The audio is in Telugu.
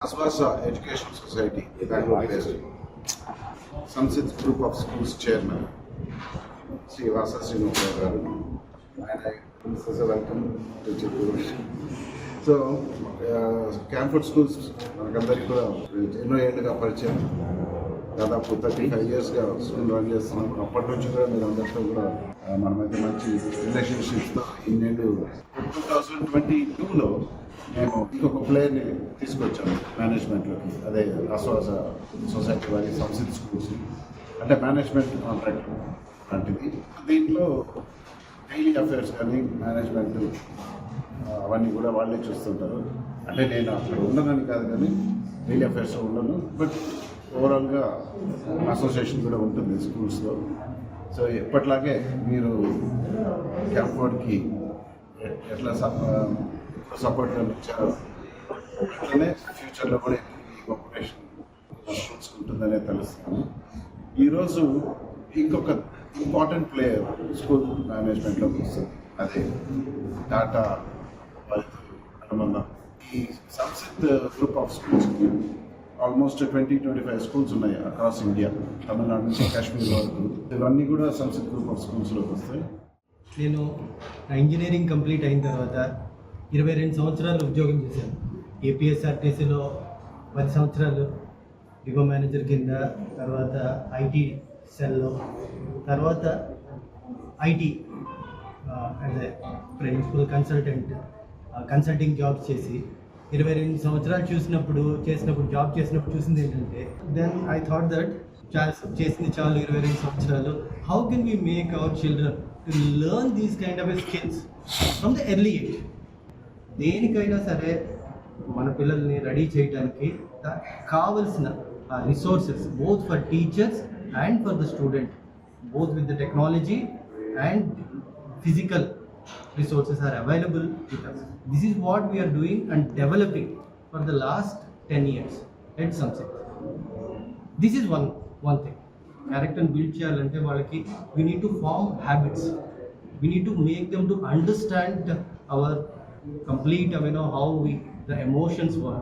Aswasa education society Bengaluru based group of schools chairman Shri వాస శ్రీనివాసరావు గారు ఆయన welcome to Chittoor so Campford schools మనకందరికీ కూడా ఎన్నో ఏళ్ళుగా పరిచయం దాదాపు థర్టీ ఫైవ్ ఇయర్స్గా స్కూల్ రన్ చేస్తున్నాం అప్పటి నుంచి కూడా మీరు అందరితో కూడా మన మనమైతే మంచి రిలేషన్షిప్తో ఇన్నేళ్ళు టూ థౌజండ్ ట్వంటీ టూలో మేము ఇంకొక ప్లేయర్ని తీసుకొచ్చాము మేనేజ్మెంట్లోకి. అదే ఆశ్వాస సొసైటీ వారి సంసిత్ స్కూల్స్. అంటే మేనేజ్మెంట్ కాంట్రాక్ట్ లాంటిది. దీంట్లో డైలీ అఫైర్స్ కానీ మేనేజ్మెంట్ అవన్నీ కూడా వాళ్ళే చూస్తుంటారు. అంటే నేను అక్కడ ఉండనని కాదు కానీ డైలీ అఫైర్స్ ఉండను బట్ ఓవరాల్గా అసోసియేషన్ కూడా ఉంటుంది స్కూల్స్లో. సో ఎప్పట్లాగే మీరు క్యాంపౌండ్కి ఎట్లా సపోర్ట్ ఇచ్చారు. అట్లనే ఫ్యూచర్లో కూడా ఈ కాంపిటీషన్ చూసుకుంటుందనే తెలుస్తుంది. ఈరోజు ఇంకొక ఇంపార్టెంట్ ప్లేయర్ స్కూల్ మేనేజ్మెంట్లోకి వస్తుంది. అదే టాటా అనుబంధం. ఈ సంసిత్ గ్రూప్ ఆఫ్ స్కూల్స్కి almost twenty twenty five schools ఉన్నాయి అక్రాస్ ఇండియా తమిళనాడు నుంచి కాశ్మీర్ వరకు. ఇవన్నీ కూడా సంసిత్ గ్రూప్ ఆఫ్ స్కూల్స్లోకి వస్తాయి. నేను ఇంజనీరింగ్ కంప్లీట్ అయిన తర్వాత ఇరవై రెండు సంవత్సరాలు ఉద్యోగం చేశాను. ఏపీఎస్ఆర్టీసీలో పది సంవత్సరాలు డిపో మేనేజర్ కింద తర్వాత ఐటీ సెల్లో తర్వాత ఐటీ అంటే ప్రిన్సిపల్ కన్సల్టెంట్ కన్సల్టింగ్ జాబ్స్ చేసి ఇరవై రెండు సంవత్సరాలు చూసినప్పుడు చేసినప్పుడు జాబ్ చేసినప్పుడు చూసింది ఏంటంటే దెన్ ఐ థాట్ దట్ చేసింది చాలు ఇరవై రెండు సంవత్సరాలు. How can we make our children to learn these kind of skills from the early age దేనికైనా సరే మన పిల్లల్ని రెడీ చేయడానికి కావలసిన resources both for teachers and for the student both with the technology and physical resources are available this is what we are doing and developing for the last ten years at something this is one one thing character build చేయాలంటే వాళ్ళకి we need to form habits we need to make them to understand our complete I you know how we the emotions were